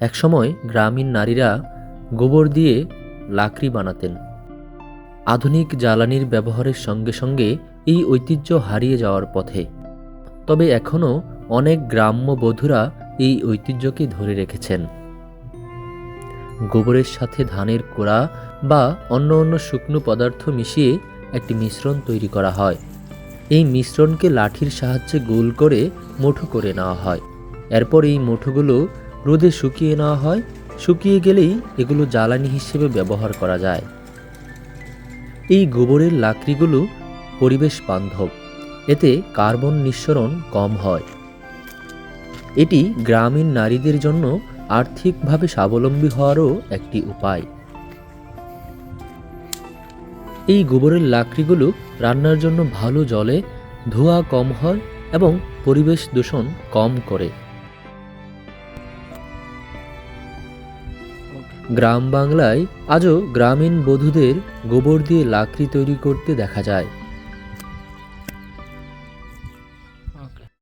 একসময় গ্রামীণ নারীরা গোবর দিয়ে লাকড়ি বানাতেন। আধুনিক জ্বালানির ব্যবহারের সঙ্গে সঙ্গে এই ঐতিহ্য হারিয়ে যাওয়ার পথে। তবে এখনও অনেক গ্রাম্য বধূরা এই ঐতিহ্যকে ধরে রেখেছেন। গোবরের সাথে ধানের কোড়া বা অন্য অন্য শুকনো পদার্থ মিশিয়ে একটি মিশ্রণ তৈরি করা হয়। এই মিশ্রণকে লাঠির সাহায্যে গোল করে মুঠো করে নেওয়া হয়। এরপর এই মুঠোগুলো রোদে শুকিয়ে নেওয়া হয়, শুকিয়ে গেলেই এগুলো জ্বালানি হিসেবে ব্যবহার করা যায়। এই গোবরের লাকড়িগুলো পরিবেশ বান্ধব, এতে কার্বন নিঃসরণ কম হয়। এটি গ্রামীণ নারীদের জন্য আর্থিকভাবে স্বাবলম্বী হওয়ারও একটি উপায়। এই গোবরের লাকড়িগুলো রান্নার জন্য ভালো জলে ধোঁয়া কম হয় এবং পরিবেশ দূষণ কম করে। গ্রাম বাংলায় আজও গ্রামীণ বধূদের গোবর দিয়ে লাকড়ি তৈরি করতে দেখা যায়।